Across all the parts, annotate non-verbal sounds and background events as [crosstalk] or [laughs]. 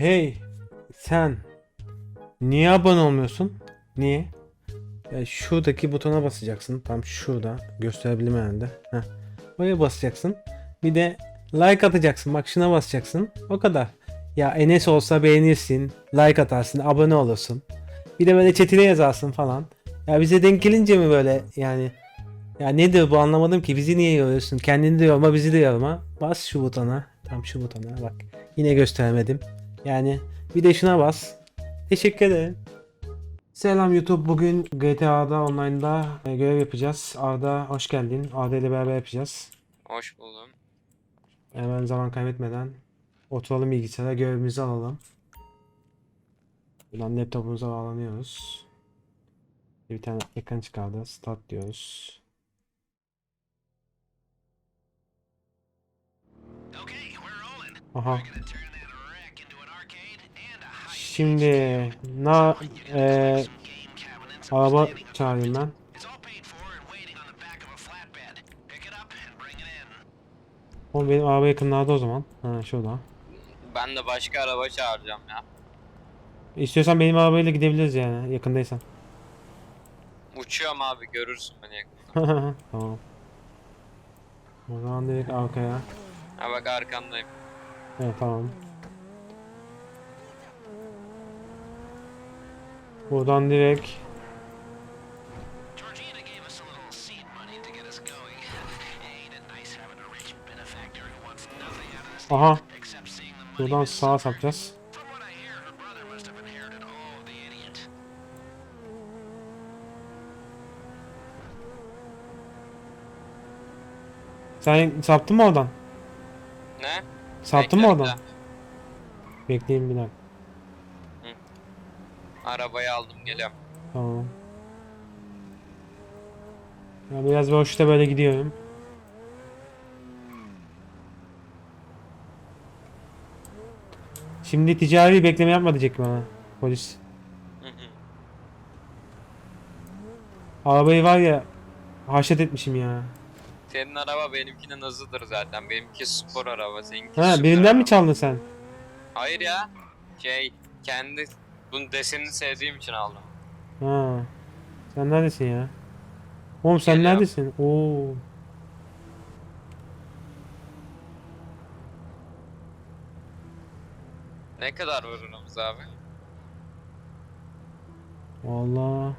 Hey sen niye abone olmuyorsun? Niye? Ya şuradaki butona basacaksın. Tam şurada. Gösterebilirim herhalde. Heh. Oraya basacaksın. Bir de like atacaksın. Bak şuna basacaksın. O kadar. Ya Enes olsa beğenirsin. Like atarsın. Abone olursun. Bir de böyle chatine yazarsın falan. Ya bize denk gelince mi böyle yani ya nedir bu anlamadım ki bizi niye yoruyorsun? Kendini de yorma bizi de yorma. Bas şu butona. Tam şu butona bak. Yine gösteremedim. Yani bir de şuna bas. Teşekkür ederim. Selam YouTube. Bugün GTA'da online'da e, görev yapacağız. Arda hoş geldin. Arda ile beraber yapacağız. Hoş buldum. Hemen zaman kaybetmeden oturalım bilgisayara görevimizi alalım. Buradan laptopumuza bağlanıyoruz. Bir tane ekran çıkardı. Start diyoruz. Aha. Şimdi na e, araba çağırayım ben. Oğlum benim araba yakınlarda o zaman. Ha şurada. Ben de başka araba çağıracağım ya. İstiyorsan benim arabayla gidebiliriz yani yakındaysan. Uçuyorum abi görürsün beni yakında. [laughs] tamam. O zaman direkt arkaya. Ha bak arkandayım. Evet tamam. Of this aha buradan sağa sapacağız. Sen saptın mı oradan? Ne? Saptın mı oradan? bekle. Bekleyin bir dakika. Arabayı aldım geliyorum. Tamam. Ya biraz boşta böyle gidiyorum. Şimdi ticari bekleme yapma diyecek bana polis. Arabayı var ya haşet etmişim ya. Senin araba benimkinin hızlıdır zaten. Benimki spor araba, seninki Ha süper birinden mi araba. çaldın sen? Hayır ya. Şey, kendi bunun desenini sevdiğim için aldım. Ha. Sen neredesin ya? Oğlum sen Geliyorum. neredesin? Oo. Ne kadar aramız abi? Vallahi.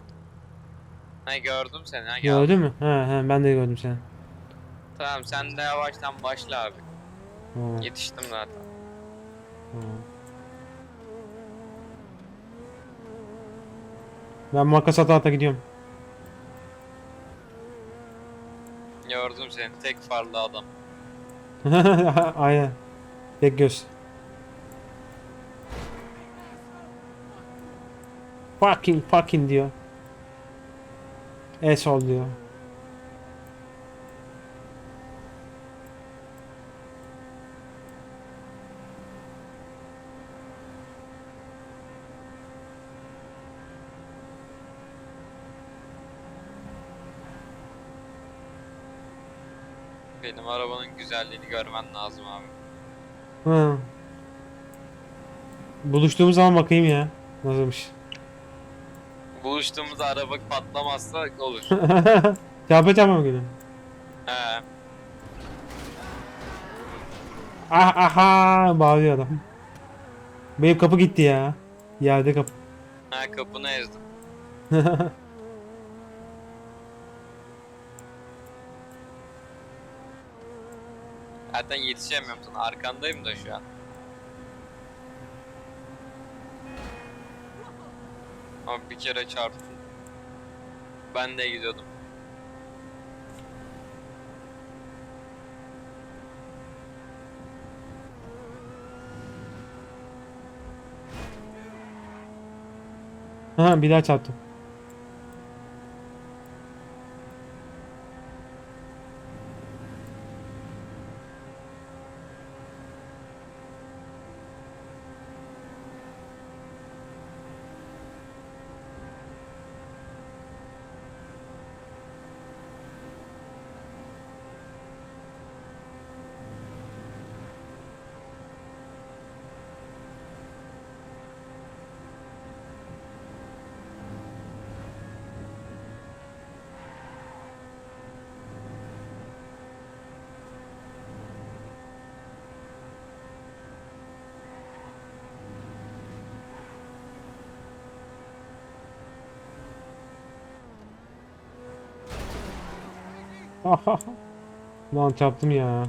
Ha gördüm seni ha geldim. Gördün mü? He he ben de gördüm seni. Tamam sen de yavaştan başla abi. Tamam. Yetiştim zaten. Ben makas ata ata gidiyorum. Gördüm seni tek farlı adam. [laughs] Aynen. Tek göz. Fucking fucking diyor. E sol diyor. Benim arabanın güzelliğini görmen lazım abi. Hı. Buluştuğumuz zaman bakayım ya. Nasılmış. Buluştuğumuzda araba patlamazsa olur. Çarpacağım ama gülüm. He. Ah aha bağırıyor adam. Benim kapı gitti ya. Yerde kapı. Ha kapını ezdim. [laughs] Zaten yetişemiyorum sana. Arkandayım da şu an. Ama bir kere çarptım. Ben de gidiyordum. Ha bir daha çarptım. [laughs] Lan çarptım ya.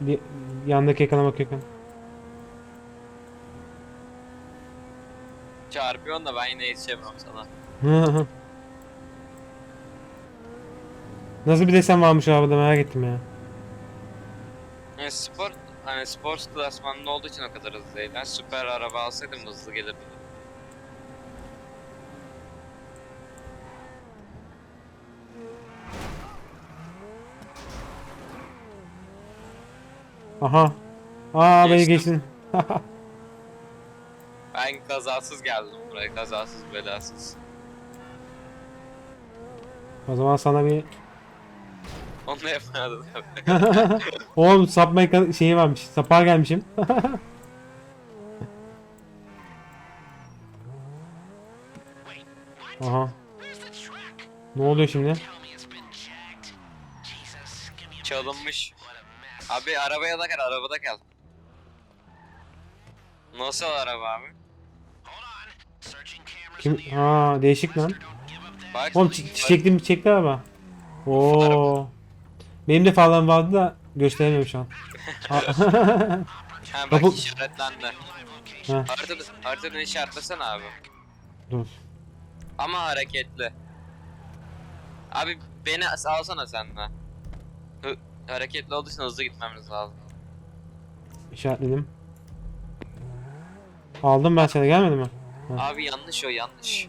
Bir, yandaki ekrana bakıyorken. Çarpıyorsun da ben yine yetişemem sana. [laughs] Nasıl bir desen varmış arabada merak ettim ya. Yani spor, hani spor klasmanında olduğu için o kadar hızlı değil. Ben süper araba alsaydım hızlı gelirdi. Aha. Aa beni Geçtim. geçtin. [laughs] Ben kazasız geldim buraya, kazasız belasız. o zaman sana bir [laughs] Onu da yapamadım. [laughs] Oğlum sapma şeyi varmış. Sapar gelmişim. Aha. Ne oluyor şimdi? Çalınmış. Abi arabaya da gel, arabada gel. Nasıl araba abi? Kim? Ha değişik lan. Bak. Oğlum çi- çiçekli mi çiçekli araba? Oo. Benim de falan vardı da gösteremiyorum şu an. [laughs] Ha bak Kapı- işaretlendi. Live location. Ha, Haritada, haritada işaretlesene abi. dur. Ama hareketli. Abi beni alsana sen de. Hı, hareketli olduğu için hızlı gitmemiz lazım. İşaretledim. Aldım ben seni gelmedi mi? Ha. Abi yanlış o yanlış.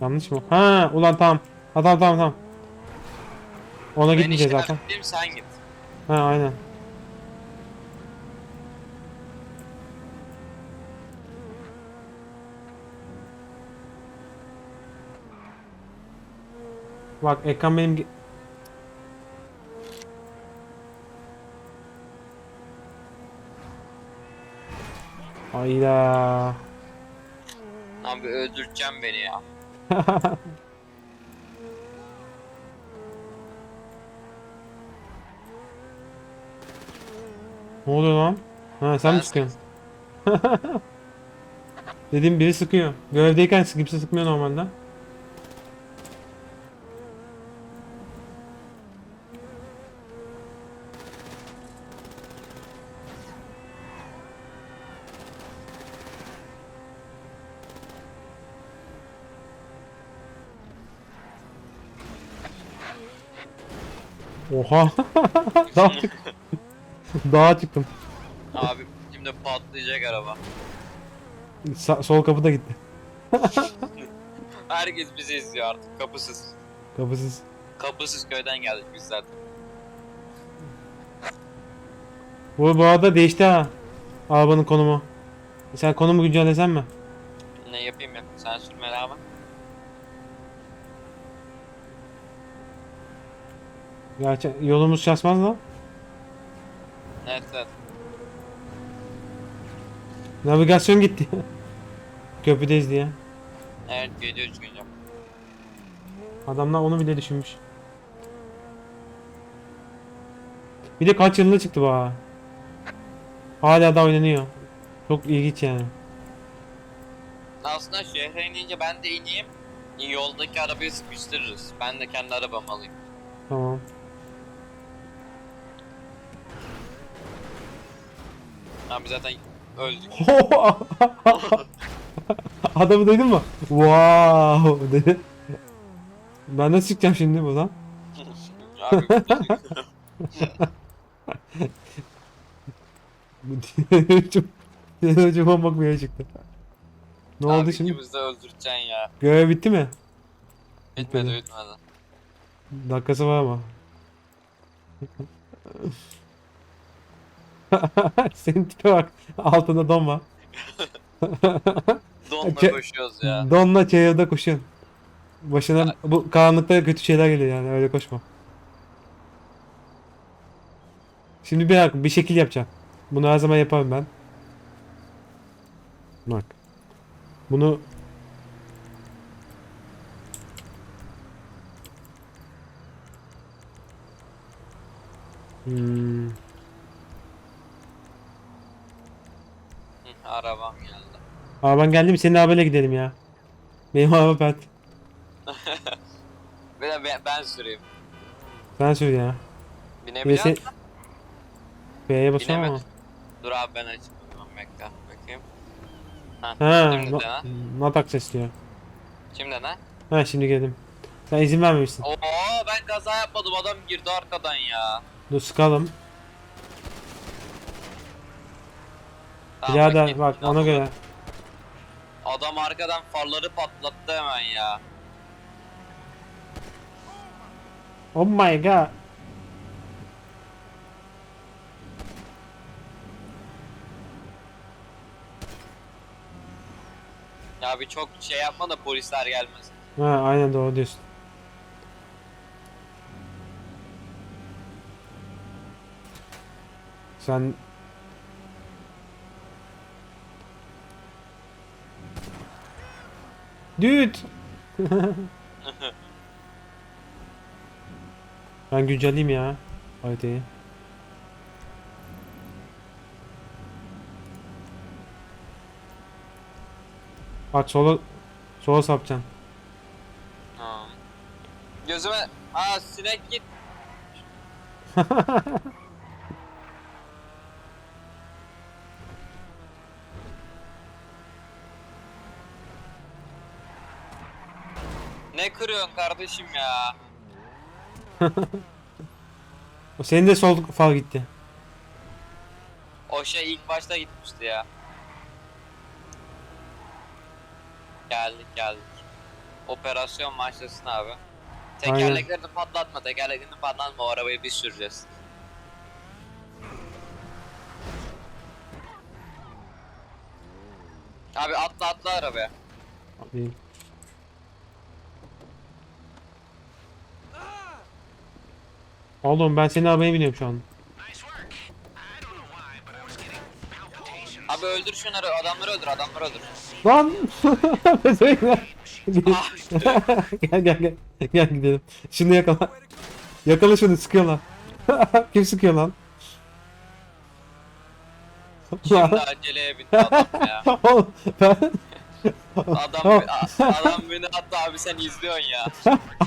Yanlış mı? Ha ulan tamam. Ha, tamam tamam tamam. Ona Ben gitmeyeceğiz zaten. işaretleyeyim sen git. Ha aynen. Bak ekran benim Hayda. Abi öldüreceğim beni ya. [laughs] Ne oluyor lan? Ha sen Ben mi sıkıyorsun? [laughs] Dediğim biri sıkıyor. Görevdeyken kimse sıkmıyor normalde. Oha. Dağa çık. Dağa çıktım. Abi şimdi patlayacak araba. Sa- sol kapı da gitti. [laughs] Herkes bizi izliyor artık kapısız. Kapısız. Kapısız köyden geldik biz zaten. Bu, bu arada değişti ha. Arabanın konumu. Sen konumu güncellesen mi? Ne yapayım ya? Sen sürme devam Gerçi yolumuz şaşmaz da. Evet evet. Navigasyon gitti. [laughs] Köprüdeyiz diye. Evet geliyor çıkınca. Adamlar onu bile düşünmüş. Bir de kaç yılında çıktı bu ha. Hala da oynanıyor. Çok ilginç yani. Aslında şehre inince ben de ineyim. Yoldaki arabayı sıkıştırırız. Ben de kendi arabamı alayım. Tamam. Abi zaten öldük. [laughs] Adamı duydun mu? Wow dedi. Ben nasıl çıkacağım şimdi buradan? Abi [laughs] Çok [laughs] Televizyon bakmaya çıktı. Ne oldu abi şimdi? ikimiz de öldüreceksin ya. Görev bitti mi? Bitmedi Bitmedi. bitmedi. Dakikası var ama. [laughs] Senin tipe bak. Altında don var. [laughs] Donla Ke- koşuyoruz ya. Donla çayırda koşuyorsun. Başına bu karanlıkta kötü şeyler geliyor yani öyle koşma. Şimdi bir dakika bir şekil yapacağım. Bunu her zaman yaparım ben. Bak. Bunu Hmm. Hı, Arabam geldi. Araban geldi mi? Senin arabayla gidelim ya. Benim araba. [laughs] Bir de ben, ben süreyim. Sen sür ya. Binebiliyor Neyse- musun? B'ye basıyorum ama. Binemedim. Dur abi ben. Tamam bekle. Bakayım. Ha, Ha, şimdi no, dene. not access diyor. Şimdi ne? Ha şimdi geldim. Sen izin vermemişsin. Oo ben kaza yapmadım adam girdi arkadan ya. Dur sıkalım. Tamam, Birader bak ona göre. Adam arkadan farları patlattı hemen ya. Oh my god. Ya bir çok şey yapma da polisler gelmesin. Ha aynen doğru diyorsun. Sen Dude. [laughs] ben güncelleyeyim ya haritayı. Bak sola sola sapacaksın. Tamam. Gözüme... Aa sinek git. [laughs] Ne kırıyorsun kardeşim ya? [laughs] O senin de sol fal gitti. O şey ilk başta gitmişti ya. Geldik geldik. Operasyon başlasın abi. Tekerleklerini patlatma, tekerleklerini patlatma o arabayı biz süreceğiz. Abi atla atla arabaya. Değil. Oğlum ben senin arabaya biniyorum şu an. Abi öldür şunları, adamları öldür, adamları öldür. Lan! [laughs] Gel gel gel. Gel gidelim. Şunu yakala. Yakala şunu sıkıyorlar. [laughs] Kim sıkıyor lan? Şimdi aceleye bindi adam ya. [laughs] Oğlum ben... Adam, adam beni attı abi sen izliyorsun ya.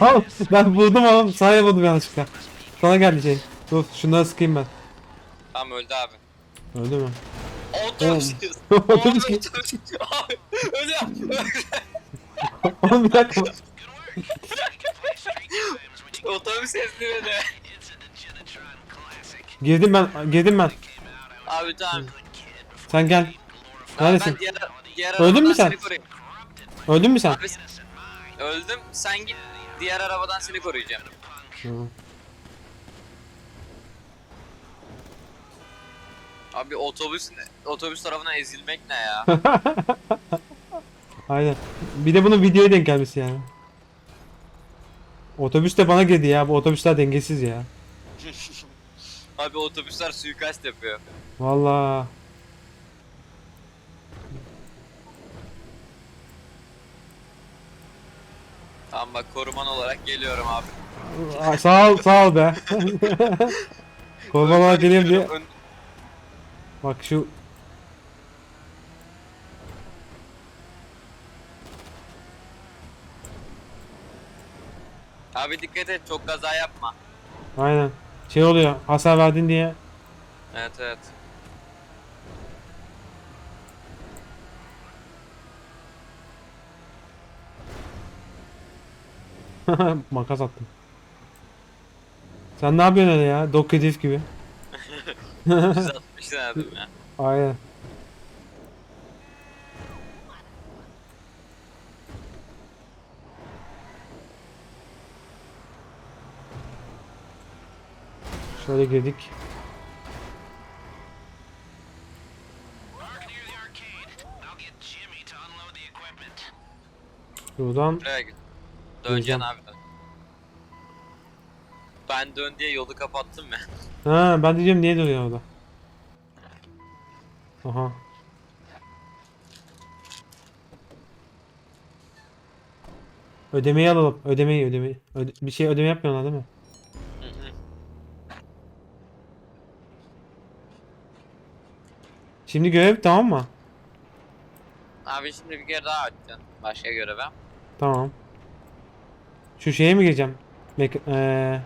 Oğlum, ben vurdum oğlum. Sana vurdum yanlışlıkla. Sana geldi şey. Dur şunları sıkayım ben. Tamam öldü abi. Öldü mü? Otobüs. [laughs] Otobüs Abi, ölüyor. [laughs] Oğlum bir dakika. Otobüs ezdi beni. Girdim ben. Girdim ben. Abi tamam. Sen gel. Neredesin? ben diğer, diğer Öldün mü sen? Öldün mü sen? Abi öldüm sen git diğer arabadan seni koruyacağım. Hı. Abi otobüs otobüs tarafına ezilmek ne ya? [laughs] Aynen. Bir de bunun videoya denk gelmesi yani. Otobüs de bana girdi ya. Bu otobüsler dengesiz ya. [laughs] Abi otobüsler suikast yapıyor. Vallahi. Tamam bak koruman olarak geliyorum abi. Aa, sağ ol, sağ ol be. [laughs] Koruma olarak geleyim diye. Ön- Bak şu Abi dikkat et çok kaza yapma. aynen. Şey oluyor. Hasar verdin diye. Evet evet. [laughs] Makas attım. Sen ne yapıyorsun öyle ya? Kedif gibi. 160 denedim ya. Aynen. Şöyle girdik. Buraya git. Döneceksin abi dön. Ben dön diye yolu kapattım ya. Ha ben diyeceğim niye duruyor orada? Aha. Ödemeyi alalım. Ödemeyi ödemeyi. Öde- bir şey ödeme yapmıyorlar değil mi? Hı hı. Şimdi görev tamam mı? Abi şimdi bir kere daha açacaksın. Başka göreve. Tamam. Şu şeye mi gireceğim? Mek eee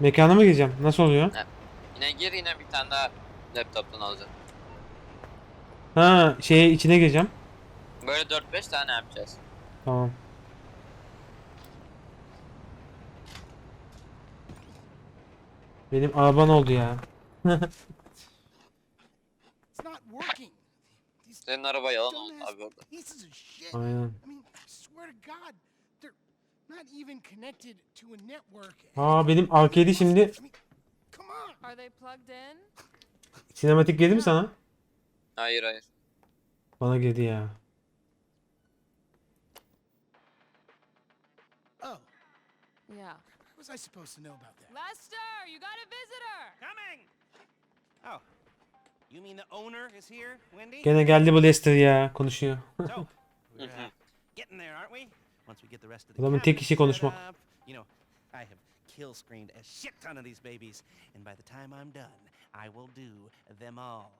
Mekana mı gireceğim? Nasıl oluyor? Yine gir yine bir tane daha laptoptan alacağım. Ha şeye içine gireceğim. Böyle 4-5 tane yapacağız. Tamam. Benim araban oldu ya. Senin araba yalan oldu abi orada. Aynen. Aa benim arcade'i şimdi I mean, come on. Are they plugged in? sinematik geldi mi sana? Hayır hayır. Bana girdi ya. Oh, Yeah. what was I supposed to know about that? Lester, you got a visitor! Coming! Oh, you mean the owner is here, Wendy? Gene geldi bu Lester ya konuşuyor. So, [laughs] we're uh, getting there, aren't we? Once we get the rest of the Adamın tek cabinets işi konuşmak. You know, I have kill screened a shit ton of these babies, and by the time I'm done, I will do them all.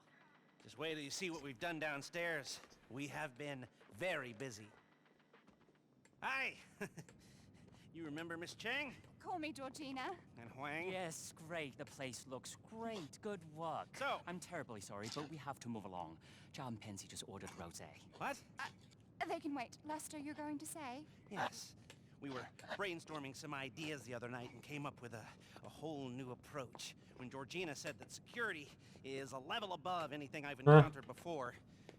Just wait till you see what we've done downstairs. We have been very busy. Hi! [laughs] you remember Miss Chang Call me Georgina. and Huang? Yes, great. The place looks great. Good work. So- I'm terribly sorry, but we have to move along. John Pensy just ordered rosé. What? Uh, They can wait. Lester, you're going to say? Yes. We were brainstorming some ideas the other night and came up with a, a whole new approach. When Georgina said that security is a level above anything I've encountered before,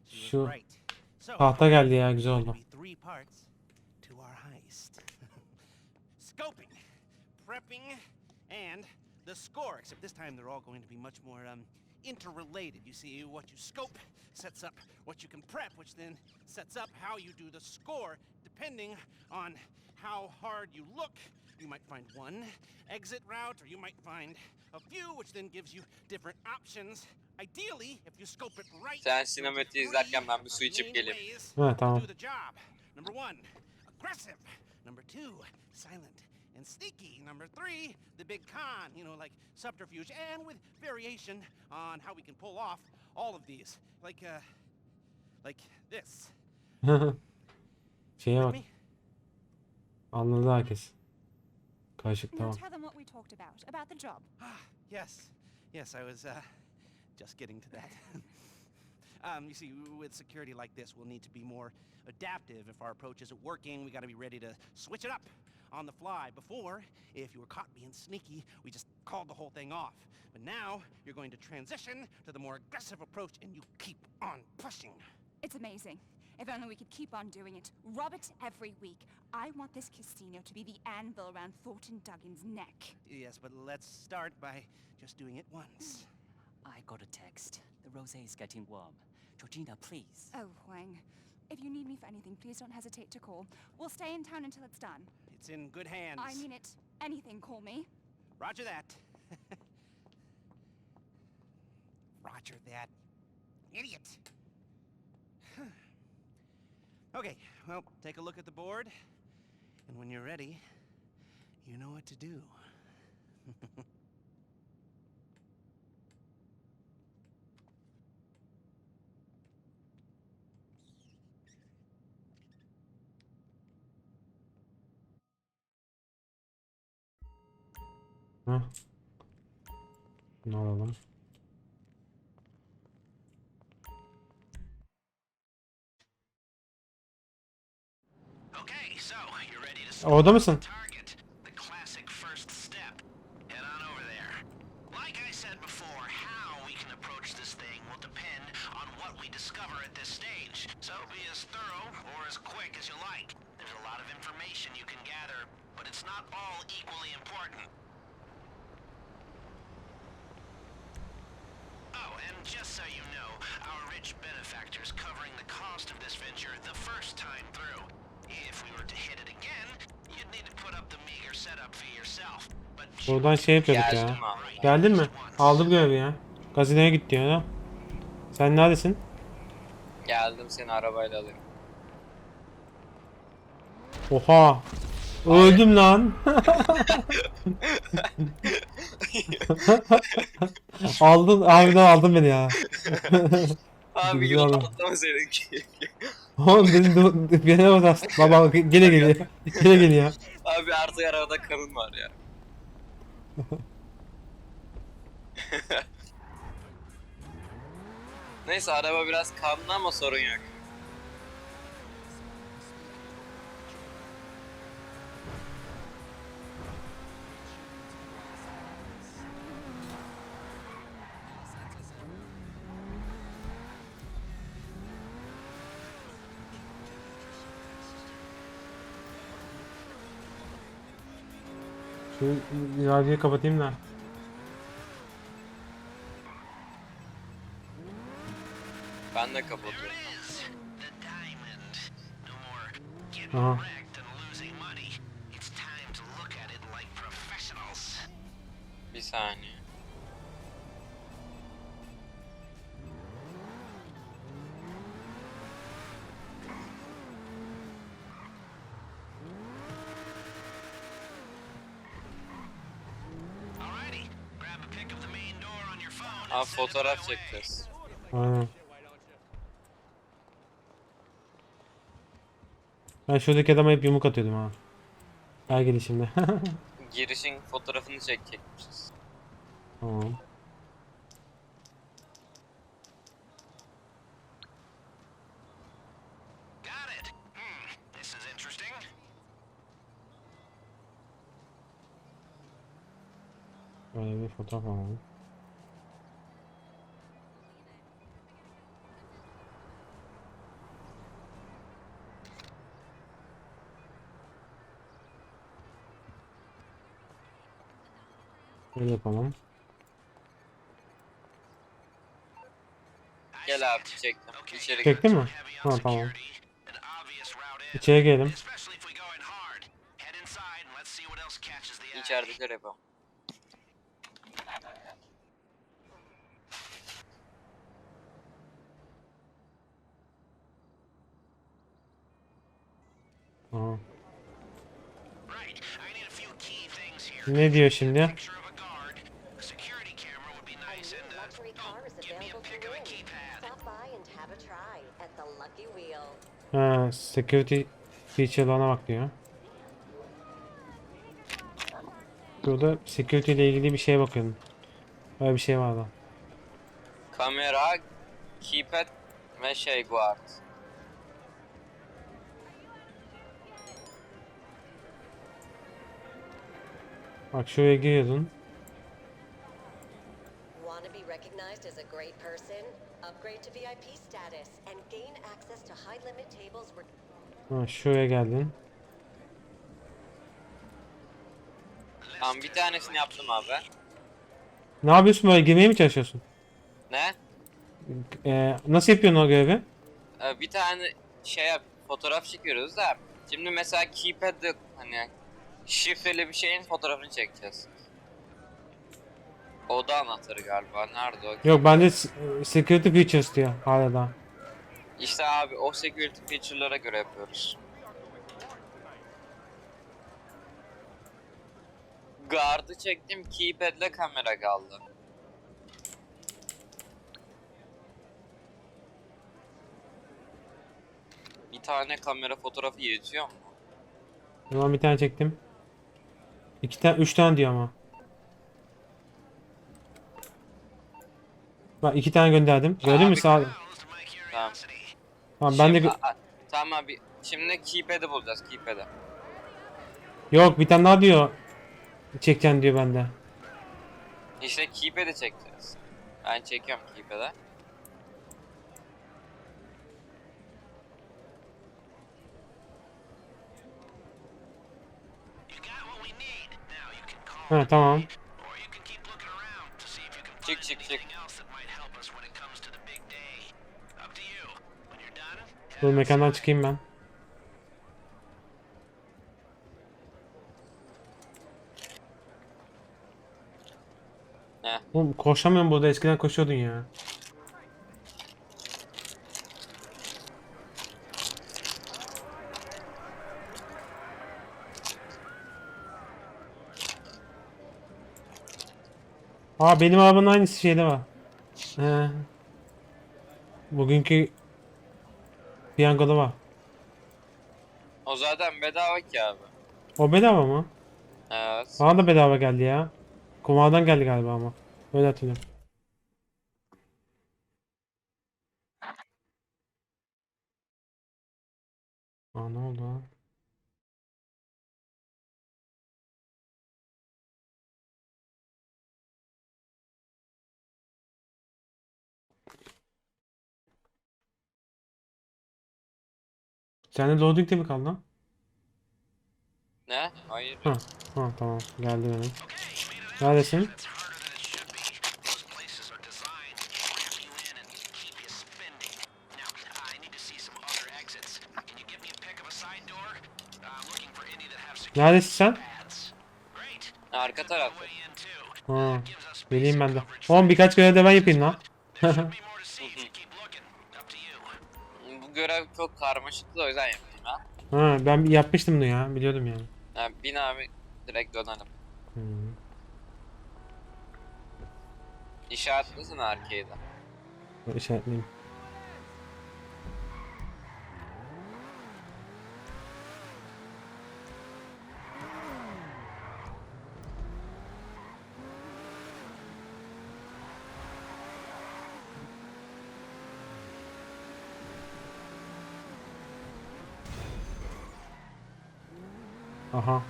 she was Sure. right. So, Tahta geldi ya güzel there's oldu. gonna be three parts to our heist. [laughs] Scoping, prepping, and the score. Except this time they're all going to be much more um, interrelated. You see, what you scope sets up what you can prep, which then sets up how you do the score, depending on how hard you look. You might find one exit route, or you might find a few, which then gives you different options. Ideally, if you scope it right, Sen sinematiği izlerken ben bir su içip geleyim. Ha tamam. do the job. Number one, aggressive. Number two, silent and sneaky. Number three, the big con, you know, like subterfuge, and with variation on how we can pull off all of these. Like, uh, like this. [laughs] Şeye bak. Anladı herkes. Karışık Now tamam. tell them what we talked about, about the job. Ah, yes. Yes, I was, uh, just getting to that. [laughs] um, you see, with security like this, we'll need to be more adaptive. If our approach isn't working, we gotta be ready to switch it up on the fly. Before, if you were caught being sneaky, we just called the whole thing off. But now, you're going to transition to the more aggressive approach, and you keep on pushing. It's amazing. If only we could keep on doing it. Rob it every week. I want this casino to be the anvil around Thornton Duggan's neck. Yes, but let's start by just doing it once. I got a text. The rosé is getting warm. Georgina, please. Oh, Huang. If you need me for anything, please don't hesitate to call. We'll stay in town until it's done. It's in good hands. I mean it. Anything, call me. Roger that. [laughs] Roger that. Idiot. Okay, well, take a look at the board. And when you're ready, you know what to do. Bunu alalım. Oh, and just so you know, our rich benefactor's covering the cost of this venture the first Buradan şey yapıyorduk ya. Geldim abi. Geldin mi? Aldım görevi ya. Gazinoya git diyor adam. Sen neredesin? Geldim seni arabayla alayım. Oha. Öldüm lan. [laughs] aldın harbiden aldın beni ya. Abi adam. atlamasaydın ki. Oğlum dur, beni orada Baba gene geliyor. Gene geliyor. Abi artık arabada karın var ya. Neyse araba biraz kanlı ama sorun yok. Şu radyoyu kapatayım da. Ben de kapatıyorum. Aha. Fotoğraf çekeceğiz. Aynen. Ben şuradaki adama hep yumruk atıyordum ha. Her gelişimde. [laughs] Girişin fotoğrafını çekecekmişiz. tamam. Got it. Hmm, this is interesting. Böyle bir fotoğraf alalım. Böyle yapalım. Gel abi çektim. İçeri Çektin mi? Ha tamam. İçeri girelim. especially if we go in hard. Ha, security feature'larına bak diyor. Burada security ile ilgili bir şeye bakıyordum. Öyle bir şey vardı. Kamera, keypad ve şey guard. Bak şuraya giriyordun. Want to be recognized as a great person? Upgrade to VIP status and gain access to high limit tables. Ha, şuraya geldin. Tamam bir tanesini yaptım abi. Ne yapıyorsun böyle girmeye mi çalışıyorsun? Ne? Ee, nasıl yapıyorsun o görevi? Ee, bir tane şey yap, fotoğraf çekiyoruz da. Şimdi mesela keypad'de hani şifreli bir şeyin fotoğrafını çekeceğiz. Oda anahtarı galiba. Nerede o? Yok bende security features diyor hala da. İşte abi o security feature'lara göre yapıyoruz. Guard'ı çektim, keypad'le kamera kaldı. Bir tane kamera fotoğrafı yetiyor mu? Tamam bir tane çektim. İki tane, üç tane diyor ama. Bak iki tane gönderdim. Gördün mü sağ? Tamam. Tamam ben de Şimdi- gö- a- a- Tamam abi. Şimdi keypad'ı bulacağız keypad'ı. yok bir tane daha diyor. Çekeceksin diyor bende. İşte keypad'ı çekeceğiz. Ben çekiyorum keypad'ı. You got what we need. Dur mekandan çıkayım ben. Heh. Oğlum koşamıyorum burada eskiden koşuyordun ya. Aa benim arabanın aynısı şeyde var. He. Bugünkü piyangoda var. O zaten bedava ki abi. O bedava mı? Evet. Bana da bedava geldi ya. Kumardan geldi galiba ama. Öyle hatırlıyorum. Aa ne oldu lan? A pick of a side door? I'm looking for any that have security Neredesin sen? Arka tarafta. Ha, geleyim ben de. Oğlum birkaç görev de ben yapayım lan. [laughs] [laughs] görev çok karmaşıktı o yüzden yapayım ha. ha, ben yapmıştım bunu ya biliyordum yani. Yani bin abi direkt dönelim. Hmm. Da. Dur, işaretleyeyim. Aha.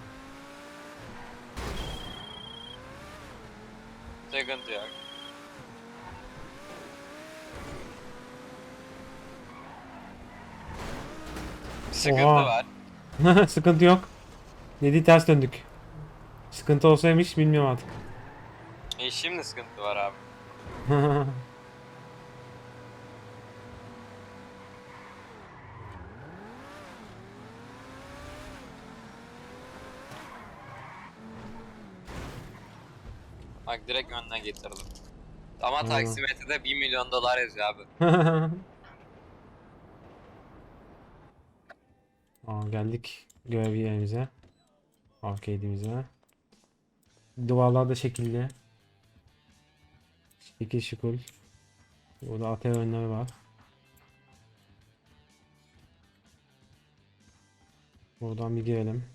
Sıkıntı yok. Sıkıntı Oha. var. [laughs] Sıkıntı yok. Dedi ters döndük. Sıkıntı olsaymış bilmiyorum artık. E şimdi sıkıntı var abi. [laughs] Bak direkt önüne getirdim. Ama taksimetrede 1 milyon dolar yazıyor abi. [laughs] Aa, geldik görev yerimize. Arcade'imize. Duvarlar şekilli. Şekil şukul. Burada ATV önleri var. Buradan bir girelim.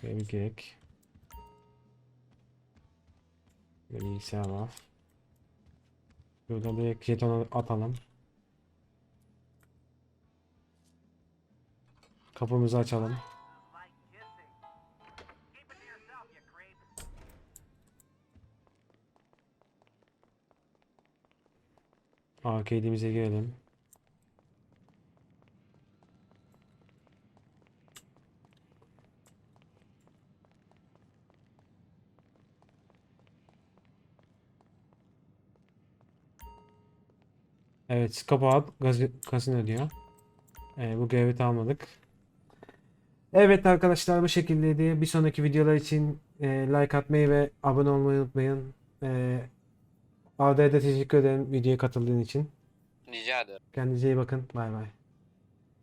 Şöyle bir girek. Bilgisayar var. Burada direkt jeton atalım. Kapımızı açalım. Arcade'imize girelim. Evet, Scopout Casino diyor. Ee, bu görevi tamamladık. Evet arkadaşlar bu şekildeydi. Bir sonraki videolar için e, like atmayı ve abone olmayı unutmayın. E, AD'de teşekkür ederim videoya katıldığın için. Rica ederim. Kendinize iyi bakın. Bay bay.